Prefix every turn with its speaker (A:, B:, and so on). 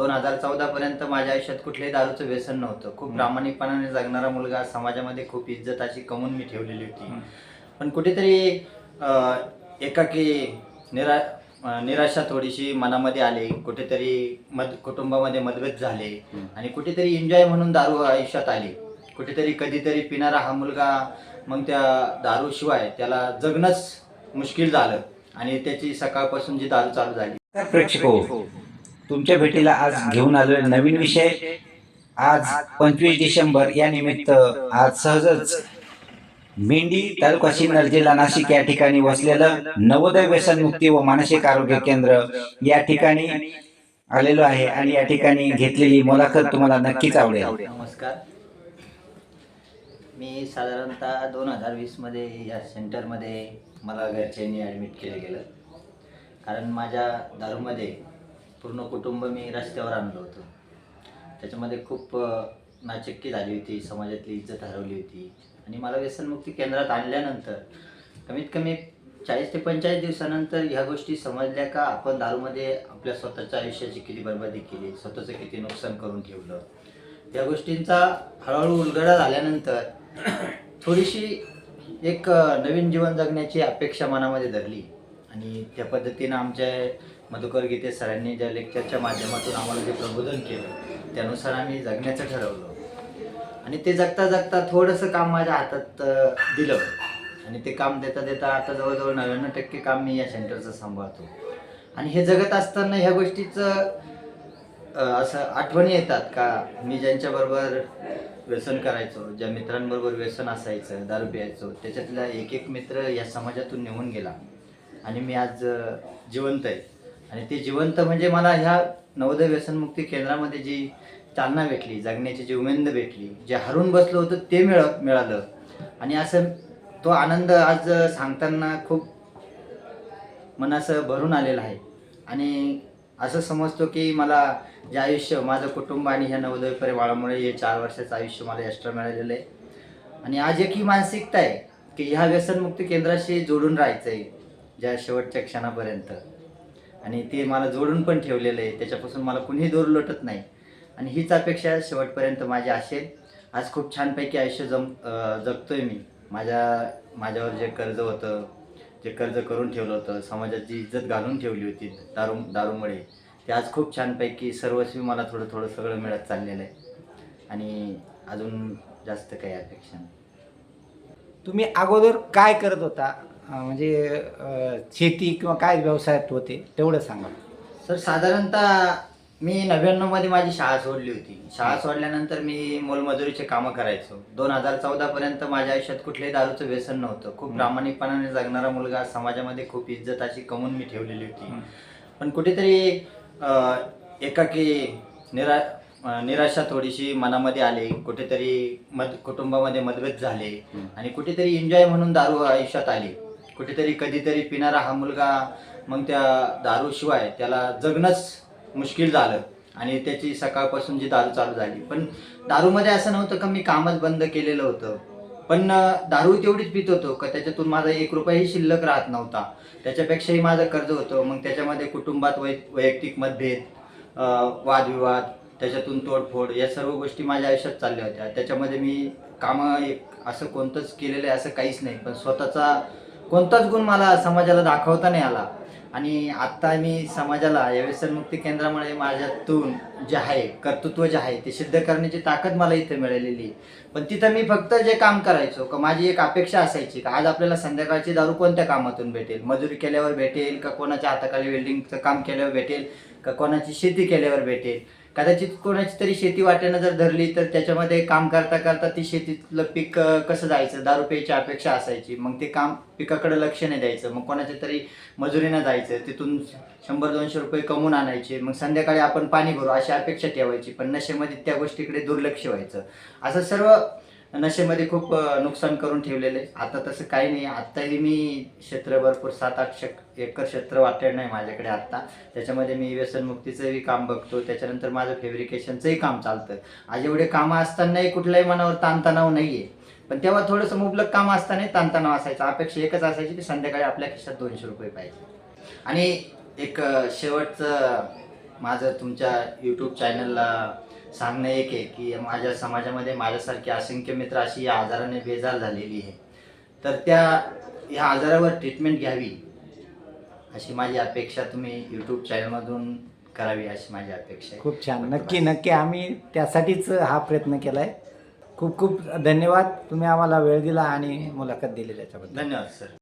A: दोन हजार चौदा पर्यंत माझ्या आयुष्यात कुठल्याही दारूचं व्यसन नव्हतं. खूप प्रामाणिकपणाने जगणारा मुलगा समाजामध्ये खूप इज्जत अशी कमवून मी ठेवलेली होती. पण कुठेतरी अं, एकाकी निरा अं, निराशा थोडीशी मनामध्ये आली. कुठेतरी मद कुटुंबामध्ये मतभेद झाले. आणि कुठेतरी एन्जॉय म्हणून दारू आयुष्यात आली. कुठेतरी कधीतरी पिणारा हा मुलगा मग त्या दारूशिवाय त्याला जगणंच मुश्किल झालं. आणि त्याची सकाळपासून जी दारू चालू झाली.
B: तर प्रेक्षको तुमच्या भेटीला आज घेऊन आलो नवीन विषय. आज पंचवीस डिसेंबर या निमित्त आज सहजच मेंढी तालुका सिन्नर जिल्हा नाशिक या ठिकाणी वसलेलं नवोदय व्यसनमुक्ती व मानसिक आरोग्य केंद्र या ठिकाणी आलेलो आहे आणि या ठिकाणी घेतलेली मुलाखत तुम्हाला नक्कीच आवडेल.
A: नमस्कार. मी साधारणतः दोन हजार वीसमध्ये या सेंटरमध्ये मला घरच्यांनी ॲडमिट केलं गेलं. कारण माझ्या दारूमध्ये पूर्ण कुटुंब मी रस्त्यावर आणलं होतं. त्याच्यामध्ये खूप नाचक्की झाली होती समाजातली इज्जत हरवली होती. आणि मला व्यसनमुक्ती केंद्रात आणल्यानंतर कमीत कमी चाळीस ते पंचेचाळीस दिवसानंतर ह्या गोष्टी समजल्या का आपण दारूमध्ये आपल्या स्वतःच्या आयुष्याची किती बरबादी केली स्वतःचं किती नुकसान करून ठेवलं. या गोष्टींचा हळूहळू उलगडा झाल्यानंतर थोडीशी एक नवीन जीवन जगण्याची अपेक्षा मनामध्ये धरली. आणि त्या पद्धतीनं आमच्या मधुकर गीते सरांनी ज्या लेक्चरच्या माध्यमातून आम्हाला जे प्रबोधन केलं त्यानुसार आम्ही जगण्याचं ठरवलं. आणि ते जगता जगता थोडंसं काम माझ्या हातात दिलं. आणि ते काम देता देता आता जवळजवळ नव्याण्णव टक्के काम मी या सेंटरचं सांभाळतो. आणि हे जगत असताना ह्या गोष्टीचं असं आठवणी येतात का? मी ज्यांच्याबरोबर व्यसन करायचो ज्या मित्रांबरोबर व्यसन असायचं दारू प्यायचो त्याच्यातला एक एक मित्र या समाजातून निघून गेला. आणि मी आज जिवंत आहे. आणि ते जिवंत म्हणजे मला ह्या नवोदय व्यसनमुक्ती केंद्रामध्ये जी चालना भेटली जगण्याची जी उमेद भेटली जे हरून बसलो होतं ते मिळ मिळालं. आणि असं तो आनंद आज सांगताना खूप मनासं भरून आलेलं आहे. आणि असं समजतो की मला जे आयुष्य माझं कुटुंब आणि ह्या नवोदय परिवारामुळे हे चार वर्षाचं आयुष्य मला एक्स्ट्रा मिळालेलं आहे. आणि आज एक ही मानसिकता आहे की ह्या व्यसनमुक्ती केंद्राशी जोडून राहायचं आहे ज्या शेवटच्या क्षणापर्यंत. आणि ते मला जोडून पण ठेवलेलं आहे. त्याच्यापासून मला कुणीही दूर लोटत नाही. आणि हीच अपेक्षा शेवटपर्यंत माझी असेल आज खूप छानपैकी आयुष्य जम जगतोय मी. माझ्या माझ्यावर जे कर्ज होतं जे कर्ज करून ठेवलं होतं समाजाची इज्जत घालून ठेवली होती दारू दारूमुळे ते आज खूप छानपैकी सर्वस्वी मला थोडं थोडं सगळं मिळत चाललेलं आहे. आणि अजून जास्त काही अपेक्षा नाही.
C: तुम्ही अगोदर काय करत होता? म्हणजे शेती किंवा काय व्यवसायात होते तेवढं सांगा.
A: सर साधारणतः मी नव्याण्णवमध्ये माझी शाळा सोडली होती. शाळा सोडल्यानंतर मी मोलमजुरीचे कामं करायचो. दोन हजार चौदा पर्यंत माझ्या आयुष्यात कुठल्याही दारूचं व्यसन नव्हतं. खूप प्रामाणिकपणाने जगणारा मुलगा समाजामध्ये खूप इज्जत अशी कमवून मी ठेवलेली होती. पण कुठेतरी एकाकी निरा निराशा थोडीशी मनामध्ये आली. कुठेतरी मद कुटुंबामध्ये मतभेद झाले. आणि कुठेतरी एन्जॉय म्हणून दारू आयुष्यात आली. कुठेतरी कधीतरी पिणारा हा मुलगा मग त्या दारूशिवाय त्याला जगणंच मुश्किल झालं. आणि त्याची सकाळपासून जी दारू चालू झाली. पण दारूमध्ये असं नव्हतं का मी कामच बंद केलेलं होतं. पण दारू तेवढीच पित होतो का त्याच्यातून माझा एक रुपयाही शिल्लक राहत नव्हता. त्याच्यापेक्षाही माझं कर्ज होतं. मग त्याच्यामध्ये कुटुंबात वै वैयक्तिक मतभेद वादविवाद त्याच्यातून तोडफोड या सर्व गोष्टी माझ्या आयुष्यात चालल्या होत्या. त्याच्यामध्ये मी कामं एक असं कोणतंच केलेलं आहे असं काहीच नाही. पण स्वतःचा कोणताच गुण मला समाजाला दाखवता नाही आला. आणि आत्ता मी समाजाला या व्यसनमुक्ती केंद्रामुळे माझ्यातून जे आहे कर्तृत्व जे आहे ते सिद्ध करण्याची ताकद मला इथे मिळालेली आहे. पण तिथं मी फक्त जे काम करायचो का माझी एक अपेक्षा असायची का आज आपल्याला संध्याकाळची दारू कोणत्या कामातून भेटेल? मजुरी केल्यावर भेटेल का कोणाच्या हाताखाली वेल्डिंगचं काम केल्यावर भेटेल का कोणाची शेती केल्यावर भेटेल? कदाचित कोणाची तरी शेती वाट्यानं जर धरली तर त्याच्यामध्ये काम करता करता ती शेतीतलं पीक कसं जायचं? दारू प्यायची अपेक्षा असायची. मग ते काम पिकाकडे लक्ष नाही द्यायचं. मग कोणाच्या तरी मजुरीनं जायचं. तिथून शंभर दोनशे रुपये कमवून आणायचे. मग संध्याकाळी आपण पाणी भरू अशी अपेक्षा ठेवायची. पण नशेमध्ये त्या गोष्टीकडे दुर्लक्ष व्हायचं. असं सर्व नशेमध्ये खूप नुकसान करून ठेवलेलं. आहे आता तसं काही नाही. आत्ताही मी क्षेत्र भरपूर सात आठ शक एकर क्षेत्र वाटेल नाही माझ्याकडे आत्ता. त्याच्यामध्ये मी व्यसनमुक्तीचंही काम बघतो. त्याच्यानंतर माझं फेब्रिकेशनचंही काम चालतं. आज एवढे कामं असतानाही कुठल्याही मनावर ताणतणाव नाही आहे पण तेव्हा थोडंसं मुबलक काम असतानाही ताणतणाव असायचा. अपेक्षा एकच असायची की संध्याकाळी आपल्या खिशात दोनशे रुपये पाहिजे. आणि एक शेवटचं माझं तुमच्या यूट्यूब चॅनलला सांगणं एक आहे की माझ्या समाजामध्ये माझ्यासारखी असंख्य मित्र अशी या आजाराने बेजार झालेली आहे. तर त्या या आजारावर ट्रीटमेंट घ्यावी अशी माझी अपेक्षा तुम्ही यूट्यूब चॅनलमधून करावी अशी माझी अपेक्षा आहे.
C: खूप छान. नक्की नक्की. आम्ही त्यासाठीच हा प्रयत्न केला आहे खूप खूप धन्यवाद. तुम्ही आम्हाला वेळ दिला आणि मुलाखत दिली त्याच्याबद्दल.
A: धन्यवाद सर